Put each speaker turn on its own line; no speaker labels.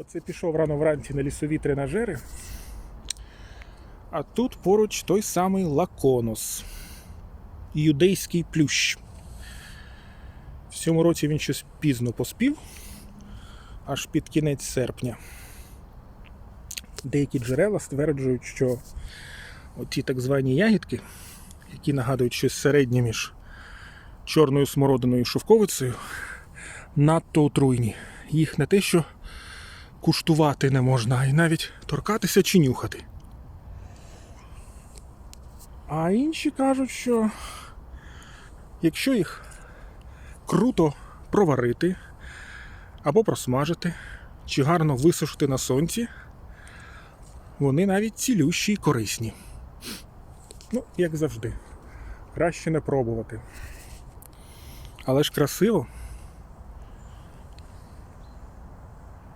Оце пішов рано вранці на лісові тренажери. А тут поруч той самий лаконос. Юдейський плющ. В цьому році він щось пізно поспів, аж під кінець серпня. Деякі джерела стверджують, що оті так звані ягідки, які нагадують щось середнє між чорною смородиною і шовковицею, надто отруйні. Їх не те, що куштувати не можна, й навіть торкатися чи нюхати. А інші кажуть, що якщо їх круто проварити або просмажити, чи гарно висушити на сонці, вони навіть цілющі й корисні. Ну, як завжди, краще не пробувати. Але ж красиво.